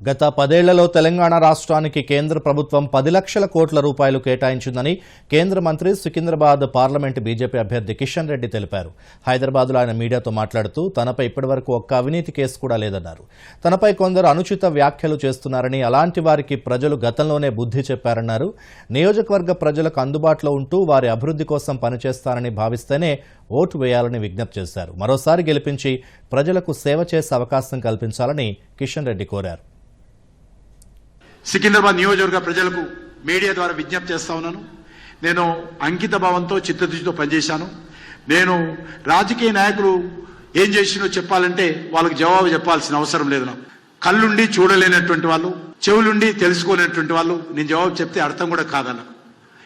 గత పదేళ్ళలో తెలంగాణ రాష్ట్రానికి కేంద్ర ప్రభుత్వం పది లక్షల కోట్ల రూపాయలు కేటాయించిందని కేంద్ర మంత్రి సికింద్రాబాద్ పార్లమెంటు బీజేపీ అభ్యర్థి కిషన్ రెడ్డి తెలిపారు. హైదరాబాద్లో ఆయన మీడియాతో మాట్లాడుతూ తనపై ఇప్పటివరకు ఒక్క అవినీతి కేసు కూడా లేదన్నారు. తనపై కొందరు అనుచిత వ్యాఖ్యలు చేస్తున్నారని అలాంటి వారికి ప్రజలు గతంలోనే బుద్ధి చెప్పారన్నారు. నియోజకవర్గ ప్రజలకు అందుబాటులో ఉంటూ వారి అభివృద్ధి కోసం పనిచేస్తారని భావిస్తేనే ఓటు వేయాలని విజ్ఞప్తి చేశారు. మరోసారి గెలిపించి ప్రజలకు సేవ చేసే అవకాశం కల్పించాలని కిషన్ రెడ్డి కోరారు. సికింద్రాబాద్ నియోజకవర్గ ప్రజలకు మీడియా ద్వారా విజ్ఞప్తి చేస్తా ఉన్నాను. నేను అంకిత భావంతో చిత్తశుద్ధితో పనిచేశాను. నేను రాజకీయ నాయకులు ఏం చేసినో చెప్పాలంటే వాళ్ళకి జవాబు చెప్పాల్సిన అవసరం లేదు నాకు. కళ్ళుండి చూడలేనటువంటి వాళ్ళు చెవులుండి తెలుసుకోలేనటువంటి వాళ్ళు నేను జవాబు చెప్తే అర్థం కూడా కాదన్న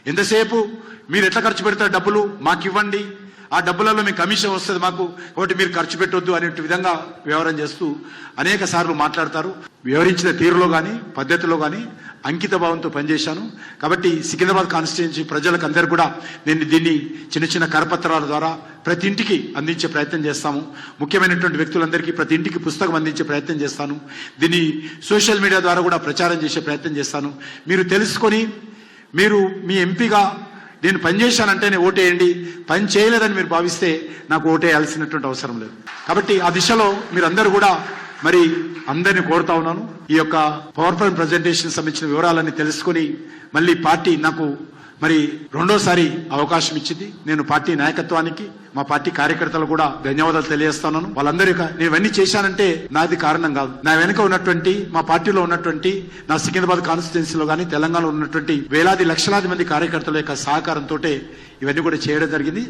ఎంతసేపు మీరు ఎట్లా ఖర్చు పెడతారు డబ్బులు? మాకు ఇవ్వండి ఆ డబ్బులలో మీ కమిషన్ వస్తుంది మాకు కాబట్టి మీరు ఖర్చు పెట్టొద్దు అనే విధంగా వ్యవహారం చేస్తూ అనేక సార్లు మాట్లాడతారు. వివరించిన తీరులో కానీ పద్ధతిలో కానీ అంకిత భావంతో పనిచేశాను. కాబట్టి సికింద్రాబాద్ కాన్స్టిట్యున్సీ ప్రజలకు అందరు కూడా నేను దీన్ని చిన్న చిన్న కరపత్రాల ద్వారా ప్రతి ఇంటికి అందించే ప్రయత్నం చేస్తాము. ముఖ్యమైనటువంటి వ్యక్తులందరికీ ప్రతి ఇంటికి పుస్తకం అందించే ప్రయత్నం చేస్తాను. దీన్ని సోషల్ మీడియా ద్వారా కూడా ప్రచారం చేసే ప్రయత్నం చేస్తాను. మీరు తెలుసుకొని మీరు మీ ఎంపీగా నేను పని చేశానంటేనే ఓటేయండి. పని చేయలేదని మీరు భావిస్తే నాకు ఓటేయాల్సినటువంటి అవసరం లేదు. కాబట్టి ఆ దిశలో మీరందరూ కూడా మరి అందరిని కోరుతా ఉన్నాను. ఈ యొక్క పవర్ పాయింట్ ప్రజెంటేషన్ సంబంధించిన వివరాలన్నీ తెలుసుకొని మళ్ళీ పార్టీ నాకు మరి రెండోసారి అవకాశం ఇచ్చింది. నేను పార్టీ నాయకత్వానికి మా పార్టీ కార్యకర్తలు కూడా ధన్యవాదాలు తెలియజేస్తున్నాను వాళ్ళందరూ నేను ఇవన్నీ చేశానంటే నాది కారణం కాదు. నా వెనుక ఉన్నటువంటి మా పార్టీలో ఉన్నటువంటి నా సికింద్రాబాద్ కాన్స్టిట్యున్సీలో కానీ తెలంగాణలో ఉన్నటువంటి వేలాది లక్షలాది మంది కార్యకర్తల యొక్క సహకారంతో ఇవన్నీ కూడా చేయడం జరిగింది.